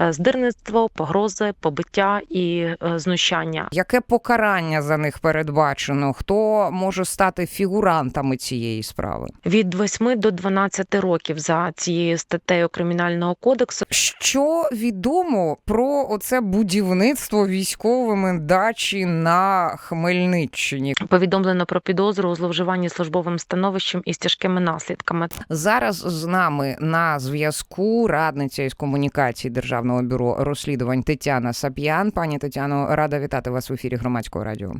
Е, Здирництво, погрози, побиття і е, знущання. Яке покарання за них передбачено? Хто може стати фігурантами цієї справи? Від 8 до 12 років за цією статтею кримінального кодексу. Що відомо про оце будівництво військовими дачі на Хмельниччині? Повідомлено про підозру у зловживанні службовим становищем із тяжкими наслідками. Зараз з нами на зв'язку радниця із комунікації Державного бюро розслідувань Тетяна Сап'ян. Пані Тетяно, рада вітати вас в ефірі громадського радіо.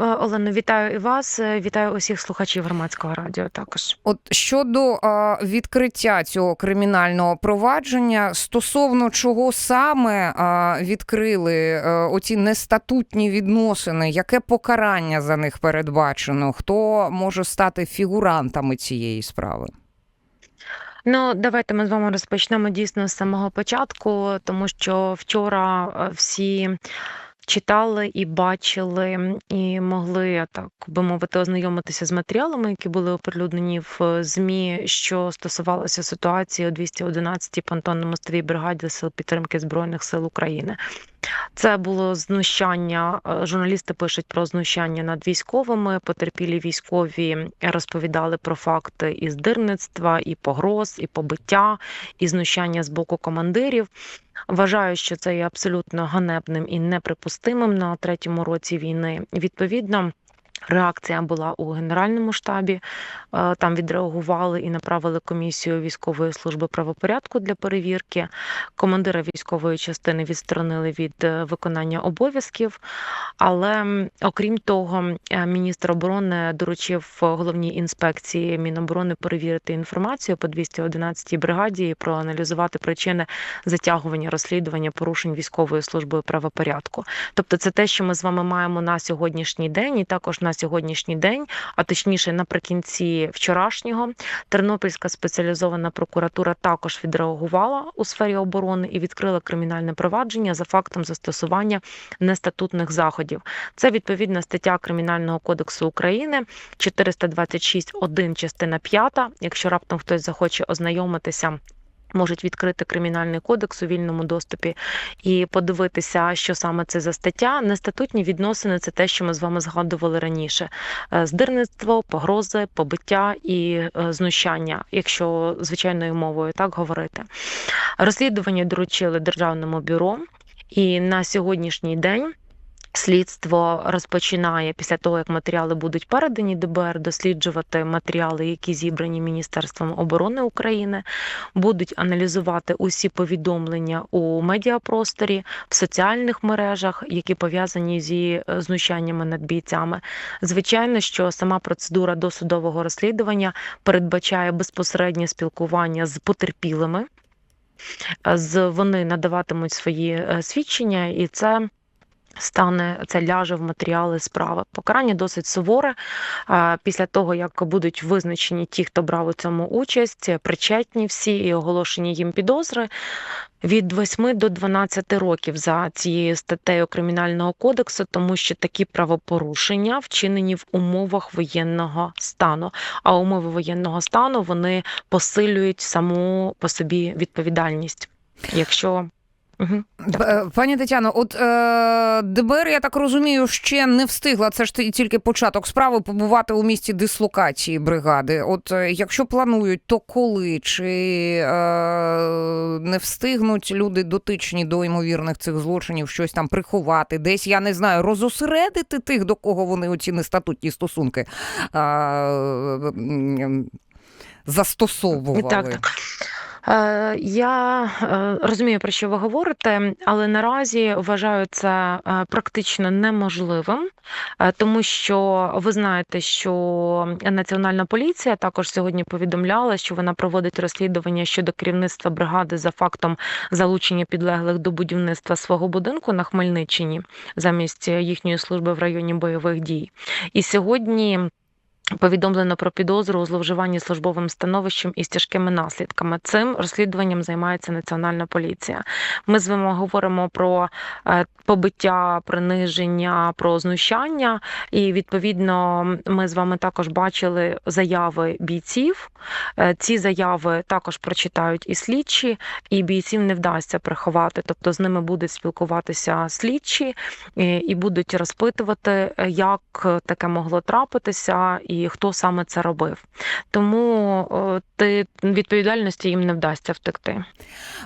Е, Олено, вітаю і вас. е, Вітаю усіх слухачів громадського радіо. Також От щодо відкриття цього кримінального провадження, стосовно чого саме відкрили а, оці нестатутні відносини, яке покарання за них передбачено? Хто може стати фігурантами цієї справи? Ну давайте ми з вами розпочнемо дійсно з самого початку, тому що вчора е, всі. Читали і бачили, і могли так би мовити ознайомитися з матеріалами, які були оприлюднені в е, змі, що стосувалося ситуації у 211-й понтонно-мостовій бригаді сил підтримки збройних сил України. Це було знущання. е, Журналісти пишуть про знущання над військовими. Потерпілі військові розповідали про факти і здирництва, і погроз, і побиття, і знущання з боку командирів. Вважаю, що це є абсолютно ганебним і неприпустимим на третьому році війни. Відповідно. Реакція була у генеральному штабі. Е, Там відреагували і направили комісію військової служби правопорядку для перевірки. Командира військової частини відсторонили від е, виконання обов'язків. Але окрім того, е, міністр оборони доручив головній інспекції Міноборони перевірити інформацію по 211-й бригаді і проаналізувати причини затягування розслідування порушень військової служби правопорядку. Тобто, це те, що ми з вами маємо на сьогоднішній день, і також на сьогоднішній день, а точніше наприкінці вчорашнього, Тернопільська спеціалізована прокуратура також відреагувала у сфері оборони і відкрила кримінальне провадження за фактом застосування нестатутних заходів. Це відповідна стаття Кримінального кодексу України 426.1 частина 5. Якщо раптом хтось захоче ознайомитися. Можуть відкрити кримінальний кодекс у вільному доступі і подивитися, що саме це за стаття. Нестатутні відносини це те, що ми з вами згадували раніше: Е, здирництво, погрози, побиття і е, знущання, якщо звичайною мовою так говорити. Розслідування доручили державному бюро, і на сьогоднішній день. Слідство розпочинає після того, як матеріали будуть передані ДБР, досліджувати матеріали, які зібрані Міністерством оборони України, будуть аналізувати усі повідомлення у медіапросторі, в соціальних мережах, які пов'язані зі е, знущаннями над бійцями. Звичайно, що сама процедура досудового розслідування передбачає безпосереднє спілкування з потерпілими. Е, З вони надаватимуть свої е, свідчення, і це стане це ляже в матеріали справи. Покарання досить суворе. Після того, як будуть визначені ті, хто брав у цьому участь, причетні всі і оголошені їм підозри. Від 8 до 12 років за цією статтею кримінального кодексу, тому що такі правопорушення вчинені в умовах воєнного стану. А умови воєнного стану вони посилюють саму по собі відповідальність. Якщо Угу. Е, Пані Тетяно, от е, ДБР, я так розумію, ще не встигла. Це ж тільки початок справи побувати у місті дислокації бригади. От е, якщо планують, то коли чи е, не встигнуть люди дотичні до ймовірних цих злочинів щось там приховати, десь я не знаю, розосередити тих, до кого вони оці нестатутні стосунки е, м, застосовували. Так, так. Е, Я е, розумію, про що ви говорите, але наразі вважаю це е, практично неможливим, тому що ви знаєте, що Національна поліція також сьогодні повідомляла, що вона проводить розслідування щодо керівництва бригади за фактом залучення підлеглих до будівництва свого будинку на Хмельниччині замість їхньої служби в районі бойових дій. І сьогодні. Повідомлено про підозру у зловживанні службовим становищем із тяжкими наслідками. Цим розслідуванням займається Національна поліція. Ми з вами говоримо про е, побиття, приниження, про знущання. І відповідно ми з вами також бачили заяви бійців. Е, Ці заяви також прочитають і слідчі, і бійців не вдасться приховати. Тобто з ними будуть спілкуватися слідчі і, будуть розпитувати, е, як таке могло трапитися і хто саме це робив. Тому е, ти відповідальності їм не вдасться втекти.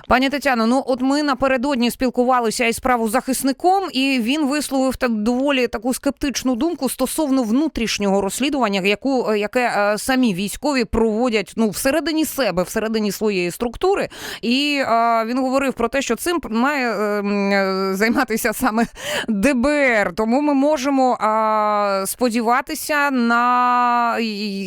Пані Тетяно, ну от ми напередодні спілкувалися із правозахисником, і він висловив так доволі таку скептичну думку стосовно внутрішнього розслідування, яку яке е, самі військові проводять ну всередині себе, всередині своєї структури. І е, він говорив про те, що цим має е, е, займатися саме ДБР. Тому ми можемо е, сподіватися на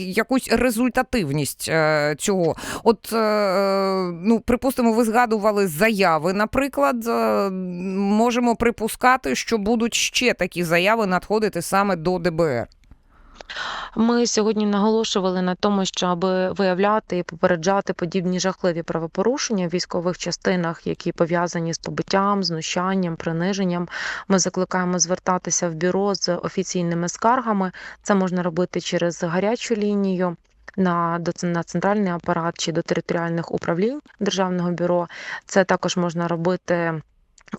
якусь результативність е, цього. От, е, ну, припустимо, ви згадували заяви. Наприклад, е, можемо припускати, що будуть ще такі заяви надходити саме до ДБР. Ми сьогодні наголошували на тому, щоб виявляти і попереджати подібні жахливі правопорушення в військових частинах, які пов'язані з побиттям, знущанням, приниженням. Ми закликаємо звертатися в бюро з офіційними скаргами. Це можна робити через гарячу лінію. На до на центральний апарат чи до територіальних управлінь державного бюро це також можна робити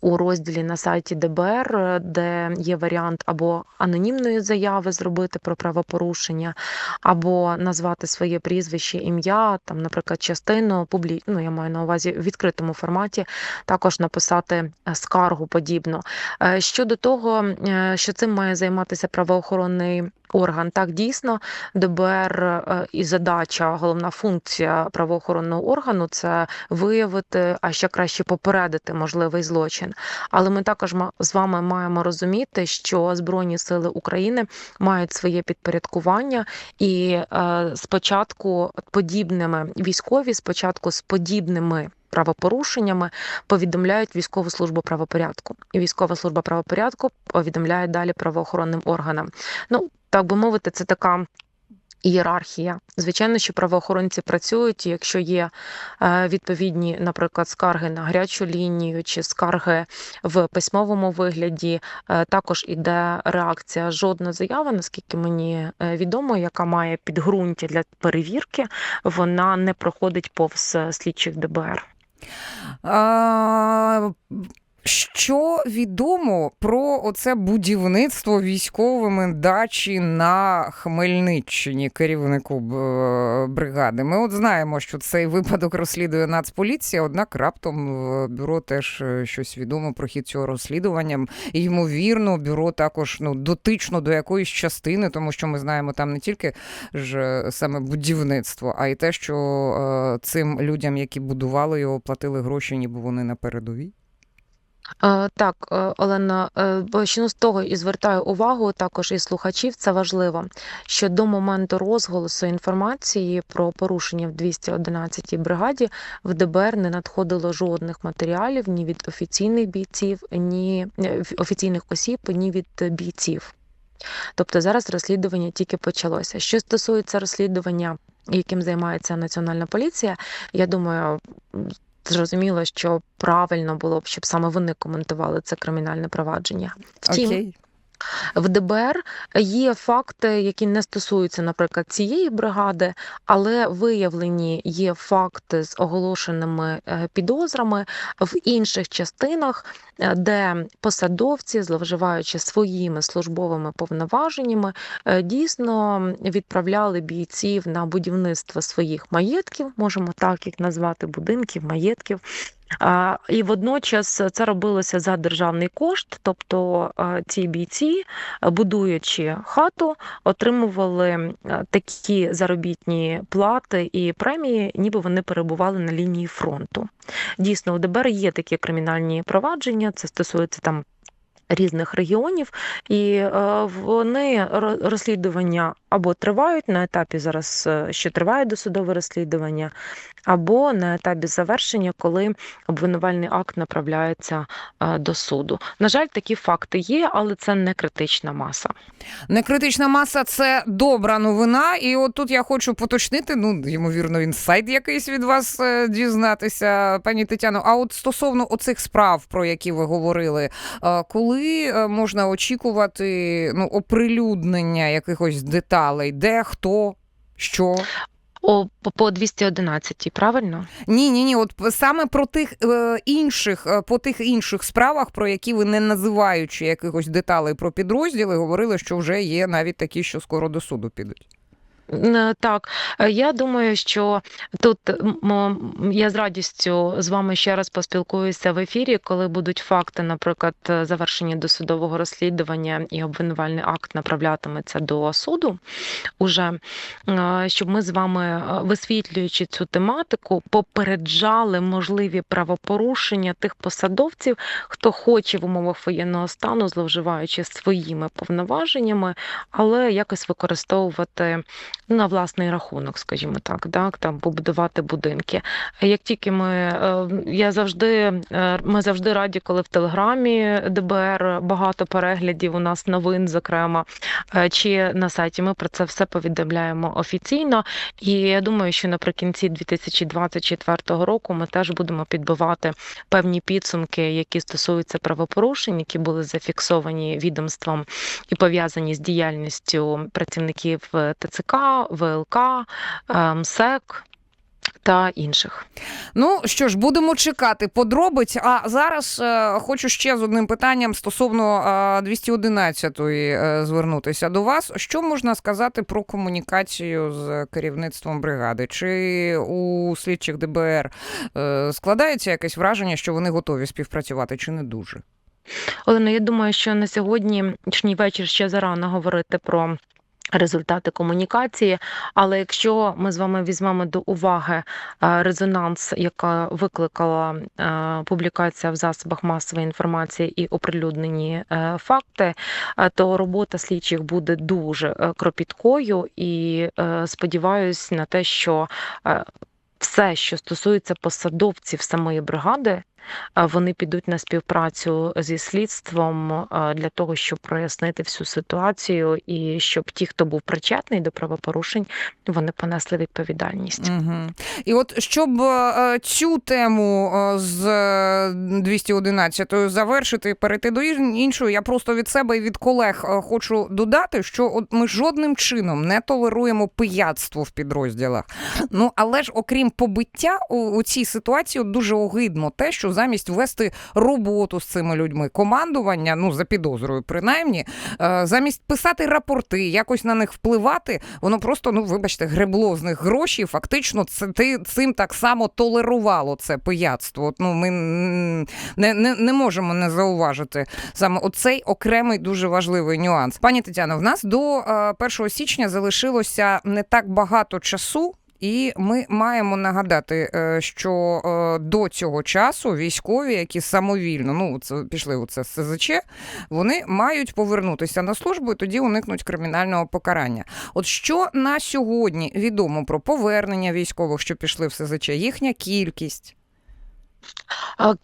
у розділі на сайті ДБР, е, де є варіант або анонімної заяви зробити про правопорушення, або назвати своє прізвище, ім'я, там, наприклад, частину публі... ну, я маю на увазі в відкритому форматі, також написати е, скаргу подібно. Е, Щодо того, що цим має займатися правоохоронний. Орган так дійсно ДБР і задача, головна функція правоохоронного органу це виявити, а ще краще попередити можливий злочин. Але ми також з вами маємо розуміти, що Збройні сили України мають своє підпорядкування, і е, спочатку подібними військові, спочатку з подібними. Правопорушеннями повідомляють військову службу правопорядку, і військова служба правопорядку повідомляє далі правоохоронним органам. Ну так би мовити, це така ієрархія. Звичайно, що правоохоронці працюють, якщо є е, відповідні, наприклад, скарги на гарячу лінію чи скарги в письмовому вигляді, е, також іде реакція. Жодна заява, наскільки мені е, відомо, яка має підґрунтя для перевірки, вона не проходить повз слідчих ДБР. Що відомо про оце будівництво військовими дачі на Хмельниччині керівнику бригади? Ми от знаємо, що цей випадок розслідує Нацполіція, однак раптом в бюро теж е, щось відомо про хід цього розслідування. Ймовірно, бюро також ну, дотично до якоїсь частини, тому що ми знаємо там не тільки ж е, саме будівництво, а й те, що е, цим людям, які будували його, платили гроші, ніби вони на передовій. Е, Так, е, Олена, е, почну з того і звертаю увагу також і слухачів. Це важливо, що до моменту розголосу інформації про порушення в 211-й бригаді в ДБР не надходило жодних матеріалів ні від офіційних бійців, ні офіційних осіб, ні від бійців. Тобто зараз розслідування тільки почалося. Що стосується розслідування, яким займається Національна поліція, я думаю, зрозуміло, що правильно було б, щоб саме вони коментували це кримінальне провадження. Втім, Окей. В ДБР є факти, які не стосуються, наприклад, цієї бригади, але виявлені є факти з оголошеними е, підозрами в інших частинах, е, де посадовці, зловживаючи своїми службовими повноваженнями, е, дійсно відправляли бійців на будівництво своїх маєтків, можемо так їх назвати, будинків, маєтків. І водночас це робилося за державний кошт, тобто ці бійці, будуючи хату, отримували такі заробітні плати і премії, ніби вони перебували на лінії фронту. Дійсно, у ДБР є такі кримінальні провадження, це стосується там. Різних регіонів, і е, вони розслідування або тривають на етапі зараз, е, що триває досудове розслідування, або на етапі завершення, коли обвинувальний акт направляється е, до суду. На жаль, такі факти є, але це не критична маса. Некритична маса це добра новина. І от тут я хочу поточнити. Ну, ймовірно, інсайт якийсь від вас е, дізнатися, пані Тетяно. А от стосовно оцих справ, про які ви говорили, е, коли можна очікувати ну, оприлюднення якихось деталей, де хто? Що О, по- по 211, правильно? ні, ні, ні. От саме про тих е, інших, е, по тих інших справах, про які ви не називаючи якихось деталей про підрозділи, говорили, що вже є навіть такі, що скоро до суду підуть. Е, Так, е, я думаю, що тут я з радістю з вами ще раз поспілкуюся в ефірі, коли будуть факти, наприклад, е, завершення досудового розслідування і обвинувальний акт направлятиметься до суду. Уже щоб ми з вами, висвітлюючи цю тематику, попереджали можливі правопорушення тих посадовців, хто хоче в умовах воєнного стану, зловживаючи своїми повноваженнями, але якось використовувати на власний рахунок, скажімо так, так там побудувати будинки. Як тільки ми е, я завжди е, ми завжди раді, коли в телеграмі ДБР багато переглядів у нас новин, зокрема, е, чи на сайті ми про це все повідомляємо офіційно. І я думаю, що наприкінці 2024 року ми теж будемо підбивати певні підсумки, які стосуються правопорушень, які були зафіксовані відомством і пов'язані з діяльністю працівників ТЦК, ВЛК, МСЕК та інших. Ну що ж, будемо чекати подробиць. А зараз е, хочу ще з одним питанням стосовно е, 211-ї е, звернутися до вас. Що можна сказати про комунікацію з керівництвом бригади? Чи у слідчих ДБР е, складається якесь враження, що вони готові співпрацювати, чи не дуже? Олена, я думаю, що на сьогоднішній вечір ще зарано говорити про. Результати комунікації, але якщо ми з вами візьмемо до уваги е, резонанс, яка викликала е, публікація в засобах масової інформації і оприлюднені е, факти, то робота слідчих буде дуже кропіткою. І сподіваюсь на те, що все, що стосується посадовців самої бригади, вони підуть на співпрацю зі слідством для того, щоб прояснити всю ситуацію, і щоб ті, хто був причетний до правопорушень, вони понесли відповідальність. Угу. І от щоб е, цю тему е, з е, 211 завершити перейти до ін- іншої, я просто від себе і від колег е, хочу додати, що от ми жодним чином не толеруємо пияцтво в підрозділах. Ну але ж окрім побиття у, у цій ситуації дуже огидно те, що замість вести роботу з цими людьми, командування, ну за підозрою, принаймні, е, замість писати рапорти, якось на них впливати, воно просто, ну вибачте, гребло з них гроші. Фактично, це ти цим так само толерувало це пияцтво. От, ну, ми не, не, не можемо не зауважити саме оцей окремий дуже важливий нюанс. Пані Тетяно, в нас до е, 1 січня залишилося не так багато часу. І ми маємо нагадати, е, що е, до цього часу військові, які самовільно ну це пішли у це СЗЧ, вони мають повернутися на службу і тоді уникнуть кримінального покарання. От що на сьогодні відомо про повернення військових, що пішли в СЗЧ, їхня кількість.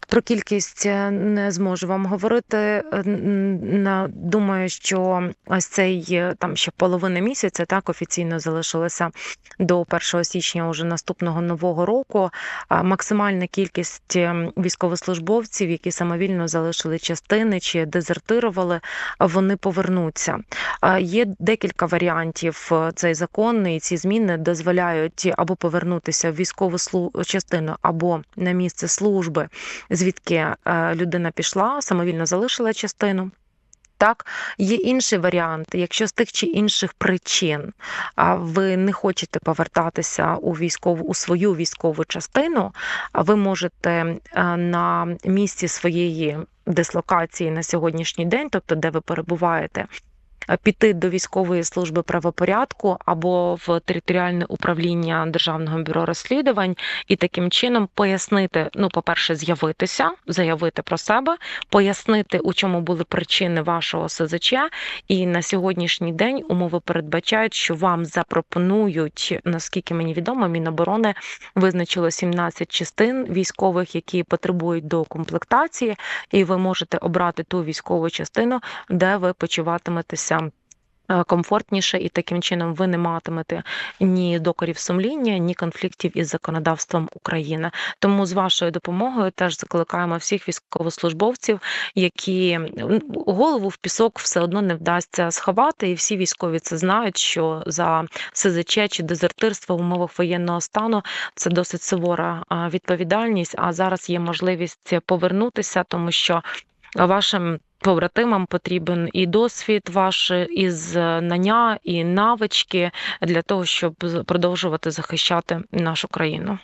Про кількість е, не зможу вам говорити. Е, Думаю, що ось цей е, там ще половина місяця так офіційно залишилося до 1 січня уже наступного нового року. Максимальна кількість військовослужбовців, які самовільно залишили частини чи дезертирували, вони повернуться. Є декілька варіантів. Цей закон і ці зміни дозволяють або повернутися в військову частину, або на місце служби, звідки е, людина пішла, самовільно залишила частину. Так, є інший варіант, якщо з тих чи інших причин ви не хочете повертатися у військову у свою військову частину, ви можете е, на місці своєї дислокації на сьогоднішній день, тобто де ви перебуваєте, піти до військової служби правопорядку або в територіальне управління Державного бюро розслідувань і таким чином пояснити, ну, по-перше, з'явитися, заявити про себе, пояснити, у чому були причини вашого СЗЧ, і на сьогоднішній день умови передбачають, що вам запропонують, наскільки мені відомо, Міноборони визначило 17 частин військових, які потребують до комплектації, і ви можете обрати ту військову частину, де ви почуватиметеся. Е, Комфортніше і таким чином ви не матимете ні докорів сумління, ні конфліктів із законодавством України. Тому з вашою допомогою теж закликаємо всіх військовослужбовців, які голову в пісок все одно не вдасться сховати, і всі військові це знають, що за СЗЧ чи дезертирство в умовах воєнного стану це досить сувора відповідальність. А зараз є можливість повернутися, тому що вашим побратимам потрібен і досвід ваш, і знання, і навички для того, щоб продовжувати захищати нашу країну.